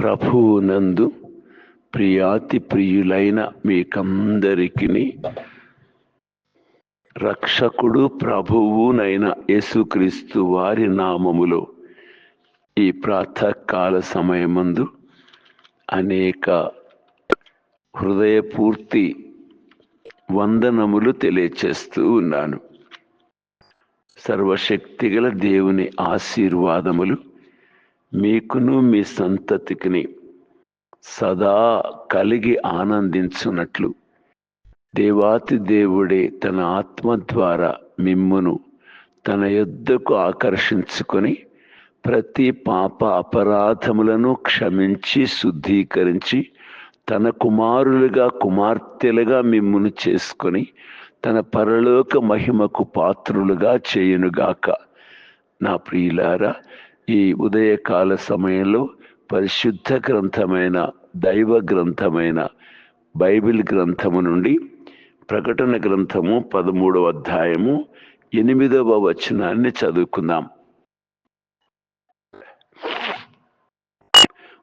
ప్రభువునందు ప్రియాతి ప్రియులైన మీకందరికీ రక్షకుడు ప్రభువునైన యేసుక్రీస్తు వారి నామములో ఈ ప్రాతకాల సమయమందు అనేక హృదయపూర్తి వందనములు తెలియచేస్తూ ఉన్నాను. సర్వశక్తిగల దేవుని ఆశీర్వాదములు మీకును మీ సంతతికిని సదా కలిగి ఆనందించున్నట్లు దేవాతి దేవుడే తన ఆత్మ ద్వారా మిమ్మును తన యుద్ధకు ఆకర్షించుకొని ప్రతి పాప అపరాధములను క్షమించి శుద్ధీకరించి తన కుమారులుగా కుమార్తెలుగా మిమ్మును చేసుకొని తన పరలోక మహిమకు పాత్రులుగా చేయునుగాక. నా ప్రియులారా ఈ ఉదయకాల సమయంలో పరిశుద్ధ గ్రంథమైన దైవ గ్రంథమైన బైబిల్ గ్రంథము నుండి ప్రకటన గ్రంథము పదమూడవ అధ్యాయము ఎనిమిదవ వచనాన్ని చదువుకుందాం.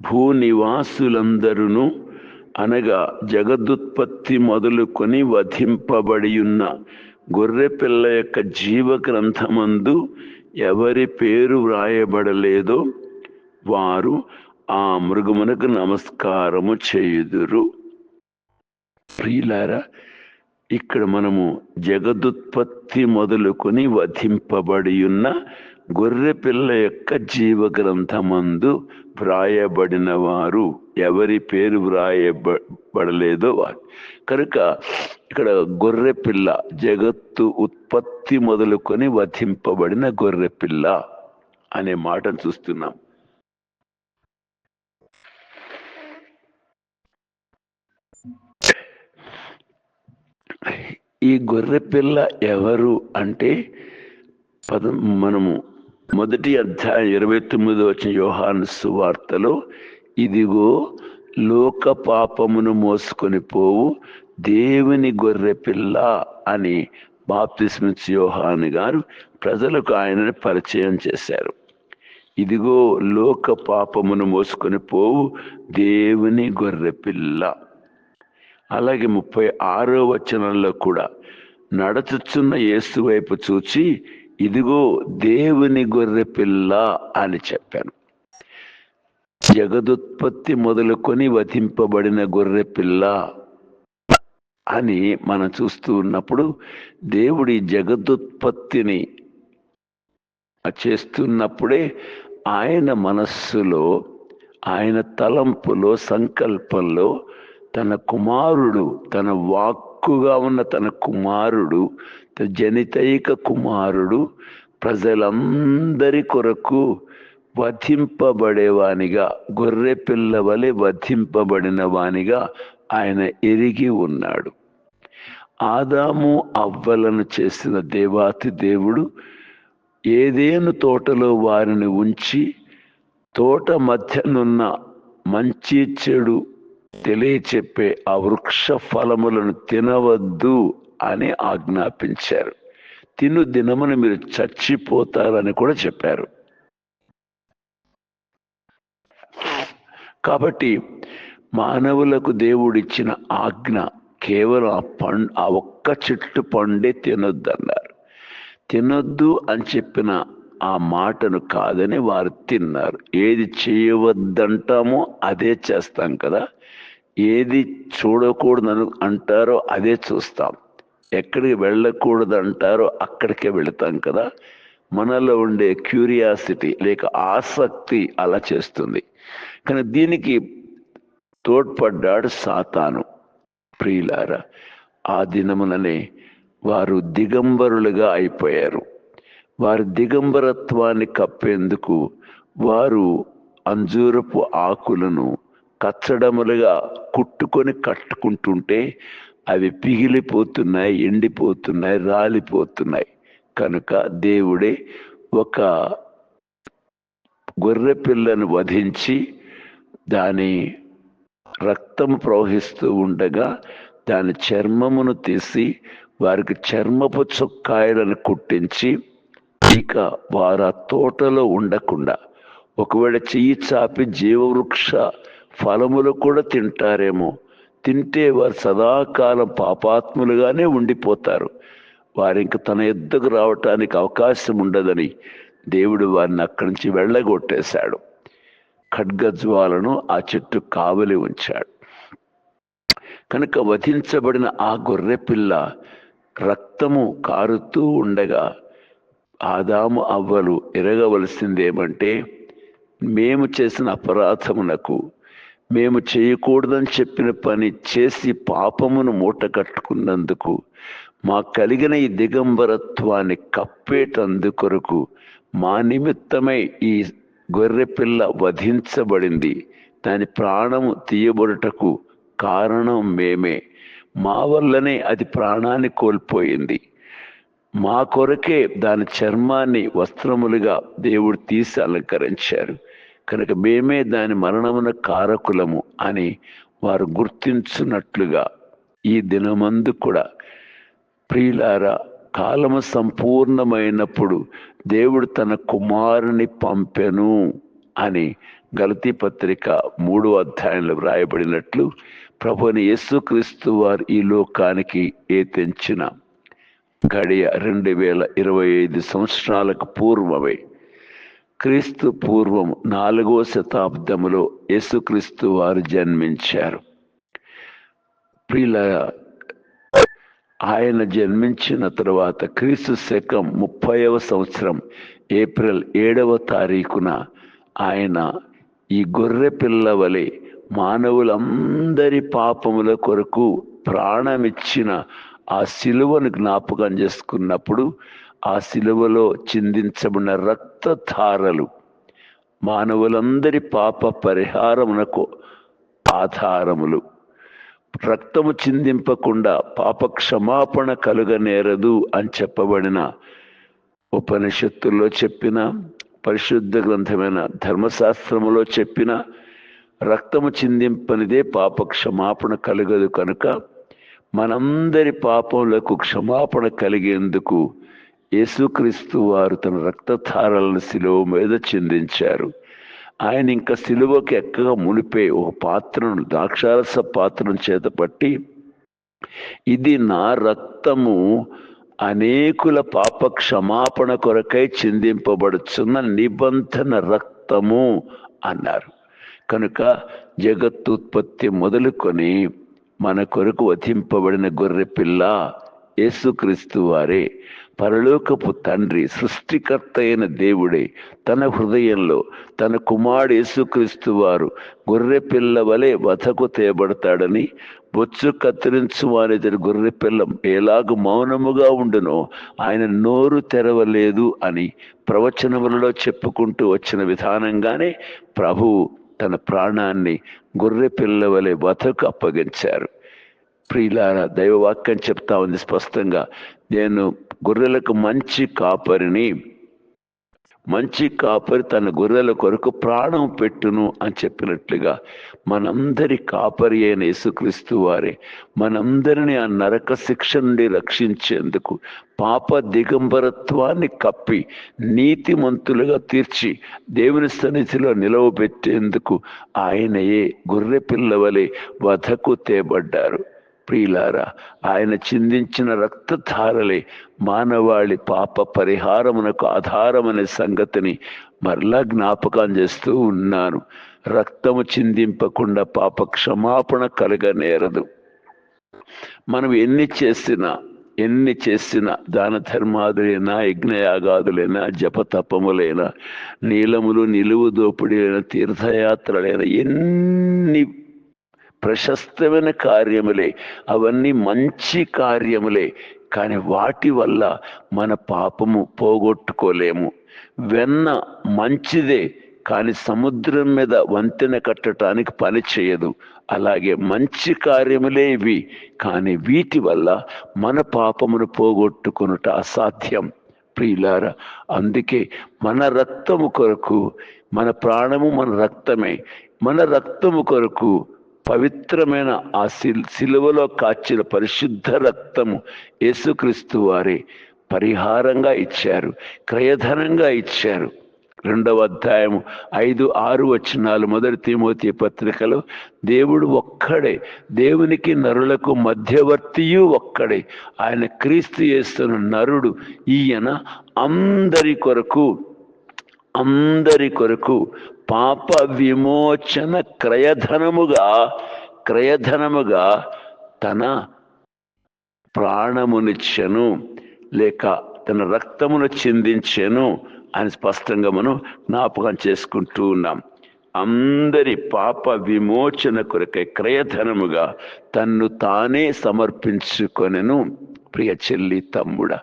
భూనివాసులందరూ అనగా జగదుత్పత్తి మొదలుకొని వధింపబడి ఉన్న గొర్రెపిల్ల యొక్క జీవ గ్రంథమందు ఎవరి పేరు వ్రాయబడలేదో వారు ఆ మృగమునకు నమస్కారము చేయుదురు. ప్రియులారా ఇక్కడ మనము జగదుత్పత్తి మొదలుకొని వధింపబడి ఉన్న గొర్రె పిల్ల యొక్క జీవ గ్రంథమందు వ్రాయబడిన వారు ఎవరి పేరు వ్రాయబడలేదో వారు. కనుక ఇక్కడ గొర్రె పిల్ల జగత్తు ఉత్పత్తి మొదలుకొని వధింపబడిన గొర్రె పిల్ల అనే మాటను చూస్తున్నాం. ఈ గొర్రె పిల్ల ఎవరు అంటే పద మనము మొదటి అధ్యాయం ఇరవై తొమ్మిది వచ్చిన యోహాను సువార్తలో ఇదిగో లోక పాపమును మోసుకొని పోవు దేవుని గొర్రె పిల్ల అని బాప్తిస్మిత్ యోహాను గారు ప్రజలకు ఆయనని పరిచయం చేశారు. ఇదిగో లోక పాపమును మోసుకొని పోవు దేవుని గొర్రె పిల్ల అలాగే ముప్పై ఆరో వచనంలో కూడా నడచుచున్న యేసు వైపు చూచి ఇదిగో దేవుని గొర్రె పిల్ల అని చెప్పాను. జగదుత్పత్తి మొదలుకొని వధింపబడిన గొర్రె పిల్ల అని మనం చూస్తూ ఉన్నప్పుడు దేవుడి జగదుత్పత్తిని చేస్తున్నప్పుడే ఆయన మనస్సులో ఆయన తలంపులో సంకల్పంలో తన కుమారుడు తన వాక్ హక్కుగా ఉన్న తన కుమారుడు జనితైక కుమారుడు ప్రజలందరి కొరకు వధింపబడేవానిగా గొర్రె పిల్ల వలె వధింపబడిన వానిగా ఆయన ఎరిగి ఉన్నాడు. ఆదాము అవ్వలను చేసిన దేవాతి దేవుడు ఏదేను తోటలో వారిని ఉంచి తోట మధ్యనున్న మంచి చెడు తెలియచెప్పే ఆ వృక్ష ఫలములను తినవద్దు అని ఆజ్ఞాపించారు. తిను దినమున మీరు చచ్చిపోతారని కూడా చెప్పారు. కాబట్టి మానవులకు దేవుడిచ్చిన ఆజ్ఞ కేవలం ఆ పండు ఆ ఒక్క చెట్టు పండే తినొద్దన్నారు. తినొద్దు అని చెప్పిన ఆ మాటను కాదని వారు తిన్నారు. ఏది చేయవద్దంటామో అదే చేస్తాం కదా. ఏది చూడకూడదని అంటారో అదే చూస్తాం. ఎక్కడికి వెళ్ళకూడదు అంటారో అక్కడికే వెళతాం కదా. మనలో ఉండే క్యూరియాసిటీ లేక ఆసక్తి అలా చేస్తుంది. కానీ దీనికి తోడ్పడ్డాడు సాతాను. ప్రియులారా ఆ దినముననే వారు దిగంబరులుగా అయిపోయారు. వారి దిగంబరత్వాన్ని కప్పేందుకు వారు అంజూరపు ఆకులను కచ్చడములుగా కుట్టుకొని కట్టుకుంటుంటే అవి పిగిలిపోతున్నాయి ఎండిపోతున్నాయి రాలిపోతున్నాయి. కనుక దేవుడే ఒక గొర్రె పిల్లను వధించి దాని రక్తం ప్రవహిస్తూ ఉండగా దాని చర్మమును తీసి వారికి చర్మపు చొక్కాయలను కుట్టించి ఇక వారు ఆ తోటలో ఉండకుండా ఒకవేళ చెయ్యి చాపి జీవవృక్ష ఫలములు కూడా తింటారేమో తింటే వారు సదాకాలం పాపాత్ములుగానే ఉండిపోతారు. వారింక తన ఎద్దుకు రావటానికి అవకాశం ఉండదని దేవుడు వారిని అక్కడి నుంచి వెళ్ళగొట్టేశాడు. ఖడ్గజ్వాలను ఆ చెట్టు కావలి ఉంచాడు. కనుక వధించబడిన ఆ గొర్రె పిల్ల రక్తము కారుతూ ఉండగా ఆదాము అవ్వలు ఎరగవలసిందేమంటే మేము చేసిన అపరాధమునకు మేము చేయకూడదని చెప్పిన పని చేసి పాపమును మూట కట్టుకున్నందుకు మా కలిగిన ఈ దిగంబరత్వాన్ని కప్పేటందుకొరకు మా నిమిత్తమై ఈ గొర్రె పిల్ల వధించబడింది. దాని ప్రాణము తీయబడుటకు కారణం మేమే. మా వల్లనే అది ప్రాణాన్ని కోల్పోయింది. మా కొరకే దాని చర్మాన్ని వస్త్రములుగా దేవుడు తీసి అలంకరించారు. కనుక మేమే దాని మరణమున కారకులము అని వారు గుర్తించున్నట్లుగా ఈ దినమందు కూడా ప్రియులారా కాలము సంపూర్ణమైనప్పుడు దేవుడు తన కుమారుని పంపెను అని గలతీ పత్రిక మూడో అధ్యాయంలో వ్రాయబడినట్లు ప్రభుని యేసుక్రీస్తు వారు ఈ లోకానికి ఏ తెంచిన గడియ రెండు వేల ఇరవై ఐదు సంవత్సరాలకు పూర్వమే. క్రీస్తు పూర్వం నాలుగో శతాబ్దములో యేసుక్రీస్తు వారు జన్మించారు. ప్రియుల ఆయన జన్మించిన తరువాత క్రీస్తు శకం ముప్పైవ సంవత్సరం ఏప్రిల్ ఏడవ తారీఖున ఆయన ఈ గొర్రె పిల్లవలే మానవులందరి పాపముల కొరకు ప్రాణమిచ్చిన ఆ సిలువను జ్ఞాపకం చేసుకున్నప్పుడు ఆ సిలువలో చిందించబడిన రక్తధారలు మానవులందరి పాప పరిహారమునకు ఆధారములు. రక్తము చిందింపకుండా పాప క్షమాపణ కలుగనేరదు అని చెప్పబడిన ఉపనిషత్తుల్లో చెప్పిన పరిశుద్ధ గ్రంథమైన ధర్మశాస్త్రములో చెప్పిన రక్తము చిందింపనిదే పాప క్షమాపణ కలగదు కనుక మనందరి పాపములకు క్షమాపణ కలిగేందుకు యేసుక్రీస్తు వారు తన రక్తధారలను శిలువ మీద చిందించారు. ఆయన ఇంకా శిలువకి ఎక్కగా మునిపే ఒక పాత్రను ద్రాక్షారస పాత్రను చేతపట్టి ఇది నా రక్తము అనేకుల పాప క్షమాపణ కొరకై చిందింపబడుచున్న నిబంధన రక్తము అన్నారు. కనుక జగత్తుత్పత్తి మొదలుకొని మన కొరకు వధింపబడిన గొర్రె పిల్ల యేసుక్రీస్తు వారే. పరలోకపు తండ్రి సృష్టికర్త అయిన దేవుడే. తన హృదయంలో తన కుమారుడు యేసుక్రీస్తు వారు గొర్రె పిల్ల వలె వధకు తేబడతాడని బొచ్చు కత్తిరించు వారిద్దరి గొర్రె పిల్ల ఎలాగు మౌనముగా ఉండునో ఆయన నోరు తెరవలేదు అని ప్రవచనములలో చెప్పుకుంటూ వచ్చిన విధానంగానే ప్రభువు తన ప్రాణాన్ని గొర్రె పిల్ల వలె అప్పగించారు. ప్రియులారా దైవవాక్యం చెప్తా ఉంది స్పష్టంగా. నేను గొర్రెలకు మంచి కాపరిని మంచి కాపరి తన గొర్రెల కొరకు ప్రాణం పెట్టును అని చెప్పినట్లుగా. మనందరి కాపరి అయిన యేసుక్రీస్తు వారే. మనందరిని ఆ నరక శిక్ష నుండి రక్షించేందుకు పాప దిగంబరత్వాన్ని కప్పి నీతిమంతులుగా తీర్చి దేవుని సన్నిధిలో నిలవబెట్టేందుకు ఆయనయే గొర్రె పిల్లవలే వధకు తేబడ్డారు. ప్రియులారా ఆయన చిందించిన రక్తధారలే మానవాళి పాప పరిహారమునకు ఆధారమనే సంగతిని మరలా జ్ఞాపకం చేస్తూ ఉన్నాను. రక్తము చిందింపకుండా పాప క్షమాపణ కలగనేరదు. మనం ఎన్ని చేసినా ఎన్ని చేసినా దాన ధర్మాదులైనా యజ్ఞయాగాదులైనా జపతపములైనా నీలములు నిలువు దోపిడీలైన తీర్థయాత్రలైన ఎన్ని ప్రశస్తమైన కార్యములే అవన్నీ మంచి కార్యములే కానీ వాటి వల్ల మన పాపము పోగొట్టుకోలేము. వెన్న మంచిదే కానీ సముద్రం మీద వంతెన కట్టడానికి పని చేయదు. అలాగే మంచి కార్యములే ఇవి. కానీ వీటి వల్ల మన పాపమును పోగొట్టుకునుట అసాధ్యం. ప్రియులార అందుకే మన రక్తము కొరకు మన ప్రాణము మన రక్తమే. మన రక్తము కొరకు పవిత్రమైన ఆ సిల్ సిలువలో కాచిన పరిశుద్ధ రక్తము యేసుక్రీస్తు వారే పరిహారంగా ఇచ్చారు క్రయధనంగా ఇచ్చారు. రెండవ అధ్యాయం ఐదు ఆరు వచనాలు. మొదటి తిమోతి పత్రికలో దేవుడు ఒక్కడే దేవునికి నరులకు మధ్యవర్తియు ఒక్కడే. ఆయన క్రీస్తు చేస్తున్న నరుడు ఈయన అందరి కొరకు అందరి కొరకు పాప విమోచన క్రయధనముగా క్రయధనముగా తన ప్రాణమునిచ్చెను లేక తన రక్తమును చిందించెను. అని స్పష్టంగా మనం జ్ఞాపకం చేసుకుంటూ ఉన్నాం. అందరి పాప విమోచన కొరకై క్రయధనముగా తన్ను తానే సమర్పించుకొనెను ప్రియ చెల్లి తమ్ముడ.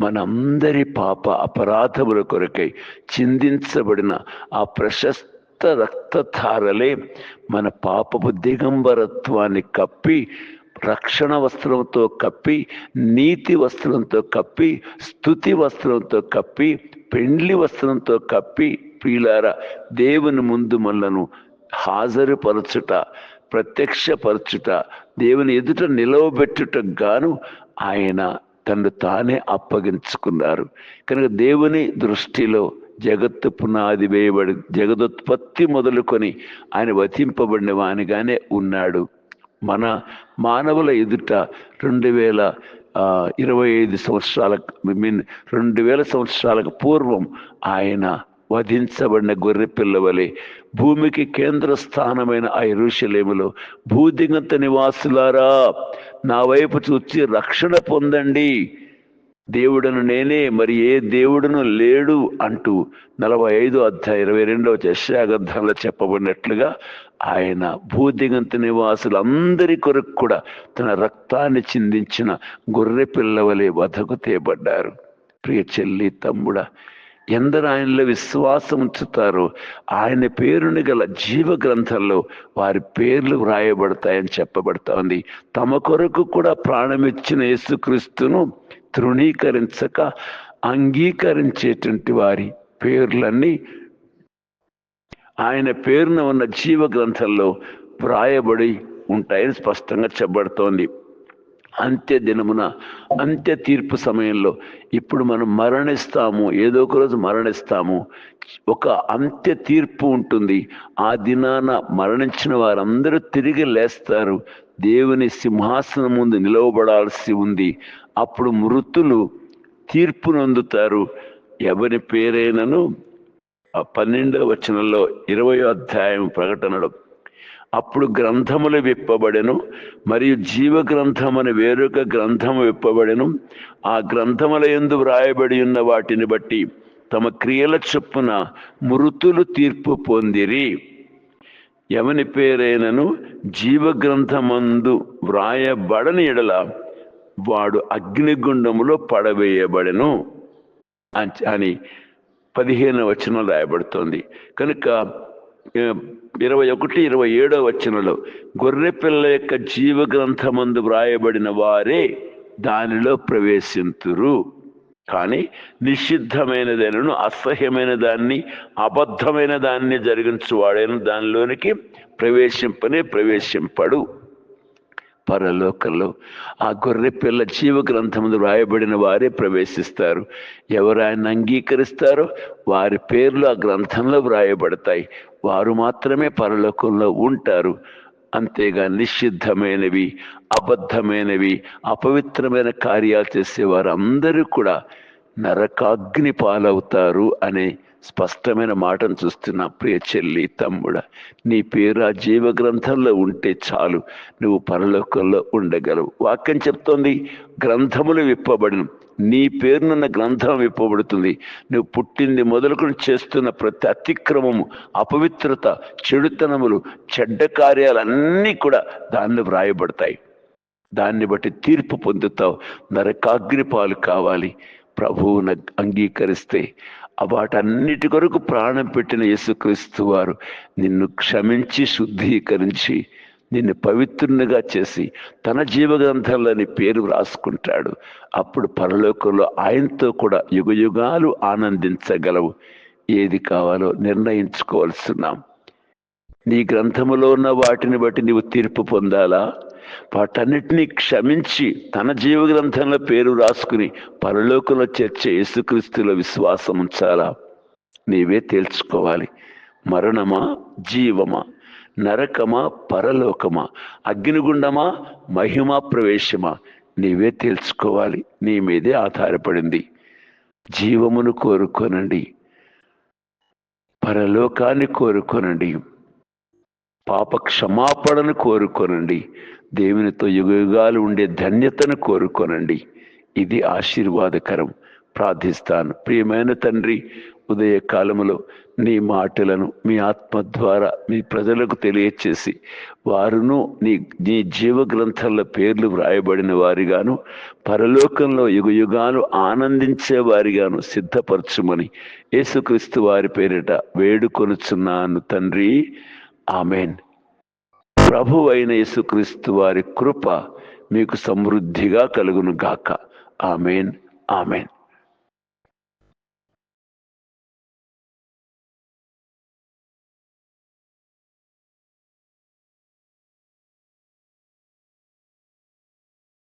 మనందరి పాప అపరాధముల కొరకై చిందించబడిన ఆ ప్రశస్త రక్తధారలే మన పాపపు దిగంబరత్వాన్ని కప్పి రక్షణ వస్త్రంతో కప్పి నీతి వస్త్రంతో కప్పి స్థుతి వస్త్రంతో కప్పి పెండ్లి వస్త్రంతో కప్పి పీలార దేవుని ముందు మనలను హాజరుపరచుట ప్రత్యక్షపరచుట దేవుని ఎదుట నిలవబెట్టుట గాను ఆయన తను తానే అప్పగించుకున్నారు. కనుక దేవుని దృష్టిలో జగత్తు పునాది వేయబడి జగదుత్పత్తి మొదలుకొని ఆయన వతింపబడిన వానిగానే ఉన్నాడు. మన మానవుల ఎదుట రెండు వేల ఇరవై ఐదు సంవత్సరాల మీన్ రెండు వేల సంవత్సరాలకు పూర్వం ఆయన వధించబడిన గొర్రె పిల్లవలే భూమికి కేంద్ర స్థానమైన ఆ ఎరుషలేములో భూదిగంత నివాసులారా నా వైపు చూచి రక్షణ పొందండి. దేవుడను నేనే మరి ఏ దేవుడును లేడు అంటూ నలభై ఐదు అధ్యాయ ఇరవై రెండవ యశాగర్థంలో చెప్పబడినట్లుగా ఆయన భూదిగంత నివాసులందరి కొరకు కూడా తన రక్తాన్ని చిందించిన గొర్రె పిల్లవలే వధకు తేబడ్డారు. ప్రియ చెల్లి తమ్ముడ ఎందరు ఆయనలో విశ్వాసం ఉంచుతారో ఆయన పేరుని గల జీవ గ్రంథంలో వారి పేర్లు వ్రాయబడతాయని చెప్పబడుతోంది. తమ కొరకు కూడా ప్రాణమిచ్చిన యేసుక్రీస్తును తృణీకరించక అంగీకరించేటువంటి వారి పేర్లన్నీ ఆయన పేరున ఉన్న జీవ గ్రంథంలో వ్రాయబడి ఉంటాయని స్పష్టంగా చెప్పబడుతోంది. అంత్య దినమున అంత్య తీర్పు సమయంలో ఇప్పుడు మనం మరణిస్తాము ఏదో ఒక రోజు మరణిస్తాము. ఒక అంత్య తీర్పు ఉంటుంది. ఆ దినాన మరణించిన వారందరూ తిరిగి లేస్తారు. దేవుని సింహాసనం ముందు నిలవబడాల్సి ఉంది. అప్పుడు మృతులు తీర్పు నొందుతారు. ఎవరి పేరైనను? ఆ పన్నెండవ వచనంలో ఇరవై అధ్యాయం ప్రకటనలో. అప్పుడు గ్రంథములు విప్పబడెను మరియు జీవ గ్రంథమని వేరొక గ్రంథము విప్పబడెను. ఆ గ్రంథముల ఎందు వ్రాయబడి ఉన్న వాటిని బట్టి తమ క్రియల చొప్పున మృతులు తీర్పు పొందిరి. ఎవని పేరైనను? జీవ గ్రంథమందు వ్రాయబడని ఎడల వాడు అగ్నిగుండములో పడవేయబడెను అని- అని పదిహేను వచనం రాయబడుతోంది. కనుక ఇరవై ఒకటి ఇరవై ఏడో వచనంలో గొర్రె పిల్ల యొక్క జీవ గ్రంథమందు వ్రాయబడిన వారే దానిలో ప్రవేశింతురు. కానీ నిషిద్ధమైనదైనను అసహ్యమైన దాన్ని అబద్ధమైన దాన్ని జరిగించువాడైన దానిలోనికి ప్రవేశింపనే ప్రవేశింపడు. పరలోకంలో ఆ గొర్రె పిల్ల జీవ గ్రంథములు రాయబడిన వారే ప్రవేశిస్తారు. ఎవరు ఆయన అంగీకరిస్తారో వారి పేర్లు ఆ గ్రంథంలో వ్రాయబడతాయి. వారు మాత్రమే పరలోకంలో ఉంటారు. అంతేగా నిషిద్ధమైనవి అబద్ధమైనవి అపవిత్రమైన కార్యాలు చేసే వారందరూ కూడా నరకాగ్ని పాలవుతారు అనే స్పష్టమైన మాటను చూస్తున్నా ప్రియ చెల్లి తమ్ముడ నీ పేరు ఆ జీవ గ్రంథంలో ఉంటే చాలు నువ్వు పరలోకంలో ఉండగలవు. వాక్యం చెప్తోంది గ్రంథములు విప్పబడిన. నీ పేరునున్న గ్రంథం విప్పబడుతుంది. నువ్వు పుట్టింది మొదలుకొని చేస్తున్న ప్రతి అతిక్రమము అపవిత్రత చెడుతనములు చెడ్డ కార్యాలన్నీ కూడా దానిలో వ్రాయబడతాయి. దాన్ని బట్టి తీర్పు పొందుతావు. నరకాగ్రిపాలు కావాలి. ప్రభువును అంగీకరిస్తే వాటన్నిటి కొరకు ప్రాణం పెట్టిన యేసుక్రీస్తు వారు నిన్ను క్షమించి శుద్ధీకరించి నిన్ను పవిత్రునిగా చేసి తన జీవగ్రంథంలో నీ పేరు రాసుకుంటాడు. అప్పుడు పరలోకంలో ఆయనతో కూడా యుగయుగాలు ఆనందించగలవు. ఏది కావాలో నిర్ణయించుకోవాల్సిన్నాం నీ గ్రంథములో ఉన్న వాటిని బట్టి నీవు తీర్పు పొందాలా? వాటన్నిటినీ క్షమించి తన జీవ గ్రంథంలో పేరు రాసుకుని పరలోకంలో చేర్చే యేసుక్రీస్తులో విశ్వాసం ఉంచాలా? నీవే తేల్చుకోవాలి. మరణమా? జీవమా? నరకమా? పరలోకమా? అగ్నిగుండమా? మహిమా? ప్రవేశమా? నీవే తేల్చుకోవాలి. నీ మీదే ఆధారపడింది. జీవమును కోరుకోనండి. పరలోకాన్ని కోరుకోనండి. పాప క్షమాపణను కోరుకోనండి. దేవునితో యుగయుగాలు ఉండే ధన్యతను కోరుకోనండి. ఇది ఆశీర్వాదకరం. ప్రార్థిస్తాను. ప్రియమైన తండ్రి ఉదయ కాలములో నీ మాటలను మీ ఆత్మ ద్వారా మీ ప్రజలకు తెలియచేసి వారును నీ నీ జీవ గ్రంథాల పేర్లు వ్రాయబడిన వారిగాను పరలోకంలో యుగయుగాలు ఆనందించే వారిగాను సిద్ధపరచుమని యేసుక్రీస్తు వారి పేరిట వేడుకొనుచున్నాను తండ్రి. ఆమెన్. ప్రభు అయిన యేసుక్రీస్తు వారి కృప మీకు సమృద్ధిగా కలుగును గాక ఆమెన్. ఆమెన్.